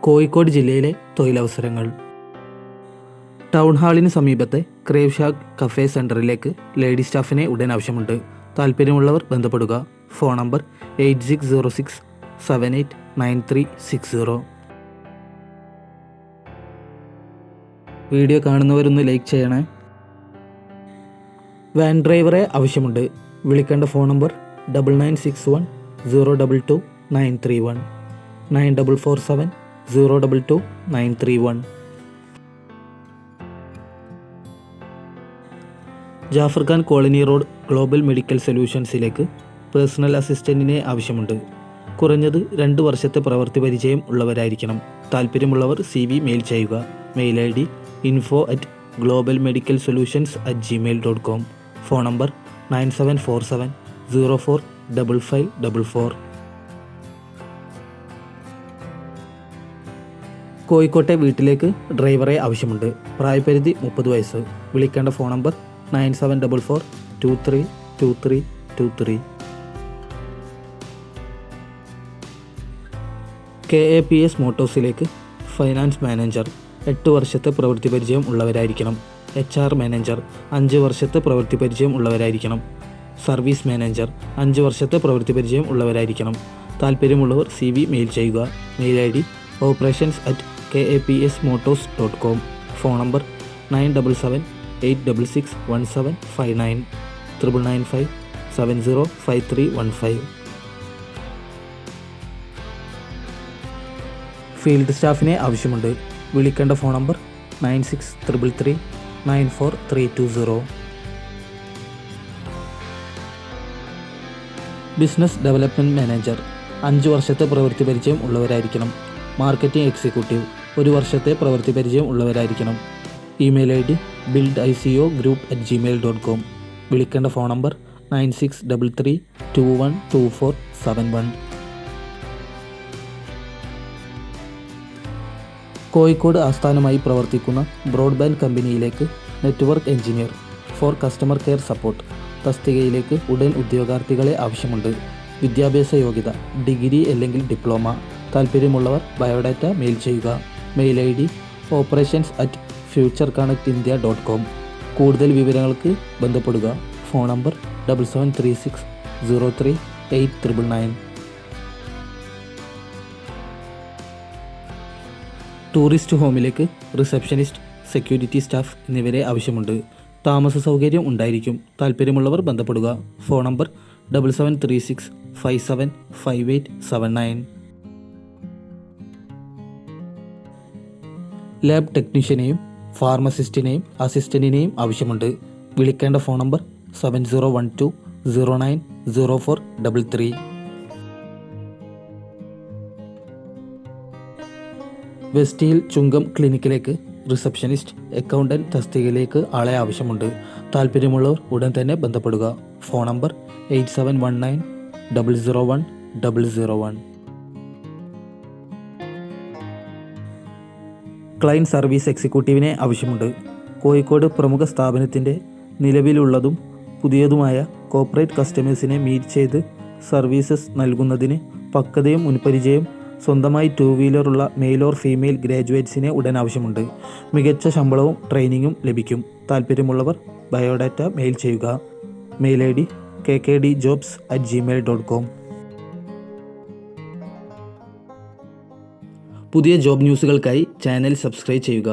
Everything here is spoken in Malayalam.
കോഴിക്കോട് ജില്ലയിലെ തൊഴിലവസരങ്ങൾ. ടൗൺ ഹാളിന് സമീപത്തെ ക്രേവ് ഷാഗ് കഫേ സെന്ററിലേക്ക് ലേഡി സ്റ്റാഫിനെ ഉടൻ ആവശ്യമുണ്ട്. താല്പര്യമുള്ളവർ ബന്ധപ്പെടുക. Phone number eight six zero six seven eight nine three six zero. Video കാണുന്നവരൊന്ന് like ചെയ്യണേ. വാൻ ഡ്രൈവറെ ആവശ്യമുണ്ട്. വിളിക്കേണ്ട phone number double nine six one zero double two nine three one. Nine double four seven zero double two nine three one. Jafar Khan colony road global medical സൊല്യൂഷൻസിലേക്ക് personal അസിസ്റ്റന്റിനെ ആവശ്യമുണ്ട്. കുറഞ്ഞത് രണ്ട് വർഷത്തെ പ്രവൃത്തി പരിചയം ഉള്ളവരായിരിക്കണം. താല്പര്യമുള്ളവർ സി വി മെയിൽ ചെയ്യുക. Mail I D info at global medical solutions at Gmail dot com phone number nine seven four seven zero four double five double four. കോഴിക്കോട്ടെ വീട്ടിലേക്ക് ഡ്രൈവറെ ആവശ്യമുണ്ട്. പ്രായപരിധി മുപ്പത് വയസ്സ്. വിളിക്കേണ്ട phone number nine seven double four two three two three two three. K A P S മോട്ടോഴ്സിലേക്ക് finance manager. എട്ട് വർഷത്തെ പ്രവൃത്തി പരിചയം ഉള്ളവരായിരിക്കണം. H R manager. അഞ്ച് വർഷത്തെ പ്രവൃത്തി പരിചയം ഉള്ളവരായിരിക്കണം. Service manager. അഞ്ച് വർഷത്തെ പ്രവൃത്തി പരിചയം ഉള്ളവരായിരിക്കണം. താല്പര്യമുള്ളവർ സി വി മെയിൽ ചെയ്യുക. Mail I D operations at K A P S motors dot com. Phone number nine double seven eight double six one seven five nine triple nine five seven zero five three one five. Field സ്റ്റാഫിനെ ആവശ്യമുണ്ട്. വിളിക്കേണ്ട phone number nine six triple three nine four three two zero. Business development manager. അഞ്ച് വർഷത്തെ പ്രവൃത്തി പരിചയം ഉള്ളവരായിരിക്കണം. Marketing executive. ഒരു വർഷത്തെ പ്രവൃത്തി പരിചയം ഉള്ളവരായിരിക്കണം. Email I D build I C O group at Gmail dot com വിളിക്കേണ്ട phone number nine six double three two one two four seven one. Kozhikode ആസ്ഥാനമായി പ്രവർത്തിക്കുന്ന ബ്രോഡ്ബാൻഡ് കമ്പനിയിലേക്ക് network engineer for customer care support തസ്തികയിലേക്ക് ഉടൻ ഉദ്യോഗാർത്ഥികളെ ആവശ്യമുണ്ട്. വിദ്യാഭ്യാസ യോഗ്യത ഡിഗ്രി അല്ലെങ്കിൽ ഡിപ്ലോമ താൽപ്പര്യമുള്ളവർ ബയോഡാറ്റ മെയിൽ ചെയ്യുക. Mail I D operations at future connect India dot com. കൂടുതൽ വിവരങ്ങൾക്ക് ബന്ധപ്പെടുക. Phone number double seven three six zero three eight triple nine. Tourist ഹോമിലേക്ക് receptionist security staff എന്നിവരെ ആവശ്യമുണ്ട്. താമസ സൗകര്യം ഉണ്ടായിരിക്കും. താല്പര്യമുള്ളവർ ബന്ധപ്പെടുക. Phone number double seven three six five seven five eight seven nine. Lab ടെക്നീഷ്യനെയും ഫാർമസിസ്റ്റിനെയും അസിസ്റ്റന്റിനെയും ആവശ്യമുണ്ട്. വിളിക്കേണ്ട phone number seven zero one two zero nine zero four double three. West hill Chungam ക്ലിനിക്കിലേക്ക് റിസപ്ഷനിസ്റ്റ് അക്കൗണ്ടന്റ് തസ്തികയിലേക്ക് ആളെ ആവശ്യമുണ്ട്. താല്പര്യമുള്ളവർ ഉടൻ തന്നെ ബന്ധപ്പെടുക. Phone number eight seven one nine double zero one double zero one. Client service എക്സിക്യൂട്ടീവിനെ ആവശ്യമുണ്ട്. കോഴിക്കോട് പ്രമുഖ സ്ഥാപനത്തിന്റെ നിലവിലുള്ളതും പുതിയതുമായ കോർപ്പറേറ്റ് കസ്റ്റമേഴ്സിനെ മീറ്റ് ചെയ്ത് സർവീസസ് നൽകുന്നതിന് പക്വതയും മുൻപരിചയം സ്വന്തമായി ടൂ വീലറുള്ള മെയിൽ ഓർ ഫീമെയിൽ ഗ്രാജുവേറ്റ്സിനെ ഉടൻ ആവശ്യമുണ്ട്. മികച്ച ശമ്പളവും ട്രെയിനിങ്ങും ലഭിക്കും. താല്പര്യമുള്ളവർ ബയോഡാറ്റ മെയിൽ ചെയ്യുക. Mail I D K K D jobs at Gmail dot com പുതിയ ജോബ് ന്യൂസുകൾക്കായി ചാനൽ സബ്സ്ക്രൈബ് ചെയ്യുക